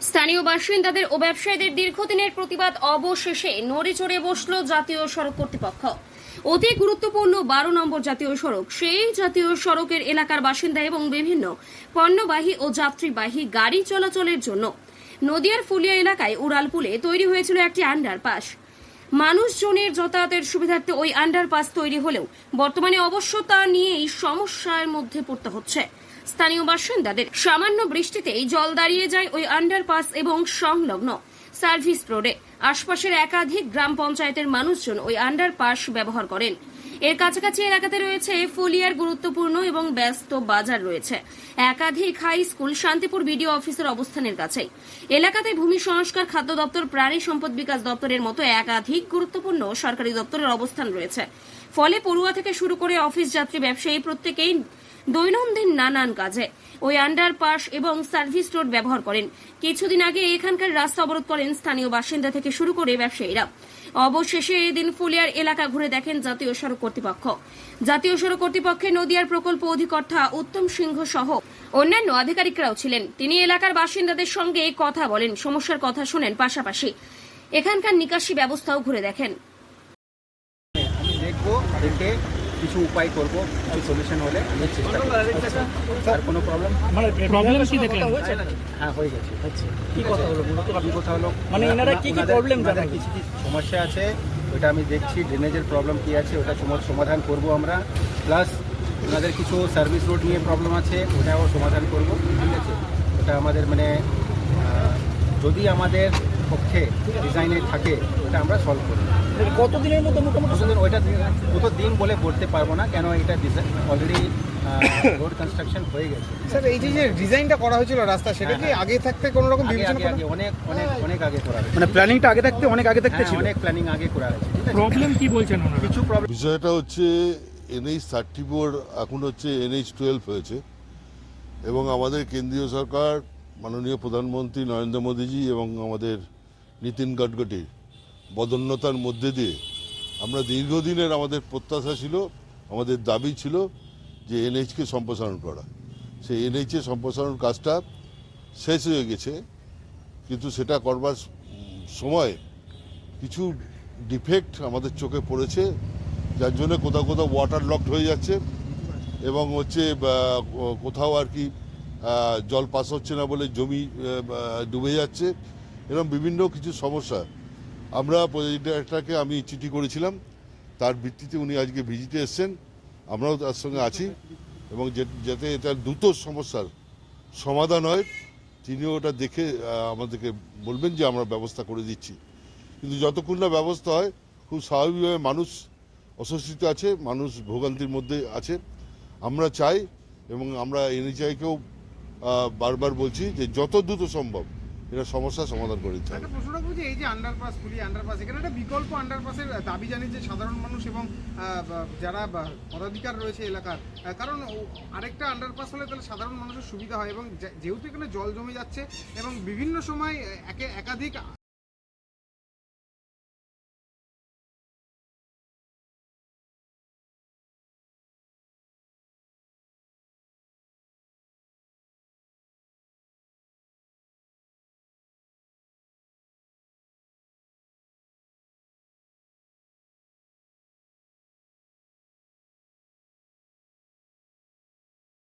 স্থানীয় বাসিন্দাদের ও ব্যবসায়ীদের দীর্ঘদিনের প্রতিবাদ অবশেষে নড়ে চড়ে বসল জাতীয় সড়ক কর্তৃপক্ষ। অতি গুরুত্বপূর্ণ বারো নম্বর জাতীয় সড়ক। সেই জাতীয় সড়কের এলাকার বাসিন্দা এবং বিভিন্ন পণ্যবাহী ও যাত্রীবাহী গাড়ি চলাচলের জন্য নদিয়ার ফুলিয়া এলাকায় উড়ালপুলে তৈরি হয়েছিল একটি আন্ডারপাস মানুষজনের যাতায়াতের সুবিধার্থে ওই আন্ডারপাস তৈরি হলেও বর্তমানে অবশ্য তা নিয়েই সমস্যার মধ্যে পড়তে হচ্ছে। স্থানীয় বাসিন্দাদের সামান্য বৃষ্টিতেই জল দাঁড়িয়ে যায় ওই আন্ডারপাস এবং সংলগ্ন সার্ভিস রোডে আশপাশের একাধিক গ্রাম পঞ্চায়েতের মানুষজন ওই আন্ডারপাস ব্যবহার করেন। এর কাছাকাছি এলাকাতে রয়েছে ফুলিয়ার গুরুত্বপূর্ণ এবং ব্যস্ত বাজার রয়েছে। একাধিক হাই স্কুল শান্তিপুর বিডিও অফিসের অবস্থানের কাছেই। এলাকাতে ভূমি সংস্কার, খাদ্য দপ্তর, প্রাণী সম্পদ বিকাশ দপ্তরের মতো একাধিক গুরুত্বপূর্ণ সরকারি দপ্তরের অবস্থান রয়েছে। ফলে পড়ুয়া থেকে শুরু করে অফিস যাত্রী, ব্যবসায়ী প্রত্যেকেই দৈনন্দিন নানান কাজে। ওই আন্ডারপাস এবং সার্ভিস রোড ব্যবহার করেন। কিছুদিন আগে এখানকার রাস্তা অবরোধ করেন স্থানীয় বাসিন্দা থেকে শুরু করে ব্যবসায়ীরা। অবশেষে এদিন ফুলিয়ার এলাকা ঘুরে দেখেন জাতীয় সড়ক কর্তৃপক্ষ। জাতীয় সড়ক কর্তৃপক্ষের নদিয়ার প্রকল্প অধিকর্তা উত্তম সিংহ সহ অন্যান্য আধিকারিকরাও ছিলেন। তিনি এলাকার বাসিন্দাদের সঙ্গে কথা বলেন, সমস্যার কথা শোনেন পাশাপাশি। এখানকার নিকাশি ব্যবস্থাও ঘুরে দেখেন। কিছু উপায় করব কিছু সলিউশন হলে। আমি চেষ্টা করব আর কোনো প্রবলেম মানে প্রবলেম কি দেখলেন? হ্যাঁ হয়ে গেছে। আচ্ছা। কি কথা হলো মূলত কি কথা হলো? মানে এনারা কি কি problem ওনাদের কিছু কিছু সমস্যা আছে? ওটা আমি দেখছি ড্রেনেজের প্রবলেম কি আছে ওটা সম- সমাধান করব আমরা। প্লাস ওনাদের কিছু সার্ভিস রোড নিয়ে প্রবলেম আছে ওটাও সমাধান করব ঠিক আছে? ওটা আমাদের মানে যদি আমাদের পক্ষে ডিজাইনে থাকে ওটা আমরা সলভ করি। কতদিনের মধ্যে মোটামুটি কতদিন ওইটা কত দিন বলে বলতে পারব না কেন এটা ডিজাইন অলরেডি রোড কনস্ট্রাকশন হয়ে গেছে। স্যার এই যে ডিজাইনটা করা হয়েছিল রাস্তা সেটা কি হ্যাঁ, আগে থাকতে কোনো রকম বিবেচনা আগে করা আগে অনেক অনেক অনেক আগে করা হয়েছে। মানে প্ল্যানিংটা আগে থাকতে অনেক আগে থাকতে হ্যাঁ, ছিল? অনেক প্ল্যানিং আগে করা হয়েছে আছে? প্রবলেম কি বলছেন ওনারা? কিছু প্রবলেম বিষয়টা হচ্ছে এনএইচ থার্টি ফোর এখন হচ্ছে এনএইচ টুয়েলভ হয়েছে এবং আমাদের কেন্দ্রীয় সরকার মাননীয় প্রধানমন্ত্রী নরেন্দ্র মোদীজি এবং আমাদের নীতিন গডকরির বদন্যতার মধ্যে দিয়ে আমরা দীর্ঘদিনের আমাদের প্রত্যাশা ছিল, আমাদের দাবি ছিল যে এনএইচকে সম্প্রসারণ করা। সেই এনএইচের সম্প্রসারণ কাজটা শেষ হয়ে গেছে, কিন্তু সেটা করবার সময় কিছু ডিফেক্ট আমাদের চোখে পড়েছে, যার জন্য কোথাও কোথাও ওয়াটার লকড হয়ে যাচ্ছে এবং হচ্ছে কোথাও আর কি জল পাস হচ্ছে না বলে জমি ডুবে যাচ্ছে। এরকম বিভিন্ন কিছু সমস্যা। আমরা প্রজেক্ট প্রজেক্টটাকে আমি চিঠি করেছিলাম। তার ভিত্তিতে উনি আজকে ভিজিটে এসছেন। আমরাও তার সঙ্গে আছি এবং যাতে এটা দ্রুত সমস্যার সমাধান হয়, তিনিও ওটা দেখে আমাদেরকে বলবেন যে আমরা ব্যবস্থা করে দিচ্ছি। কিন্তু যতক্ষণ না ব্যবস্থা হয়, খুব স্বাভাবিকভাবে মানুষ অস্বস্তিতে আছে, মানুষ ভোগান্তির মধ্যে আছে। আমরা চাই এবং আমরা এনএচআইকেও বারবার বলছি যে যত দ্রুত সম্ভব এটা সমস্যা সমাধান করে দিতে হবে। প্রশ্নটা যে এই যে আন্ডারপাস ফুলি আন্ডারপাস এখানে একটা বিকল্প আন্ডারপাসের দাবি জানিয়েছে সাধারণ মানুষ এবং যারা পদাধিকার রয়েছে এলাকার কারণ ও- আরেকটা আন্ডারপাস হলে তাহলে সাধারণ মানুষের সুবিধা হয় এবং যেহেতু এখানে জল জমে যাচ্ছে এবং বিভিন্ন সময় একে একাধিক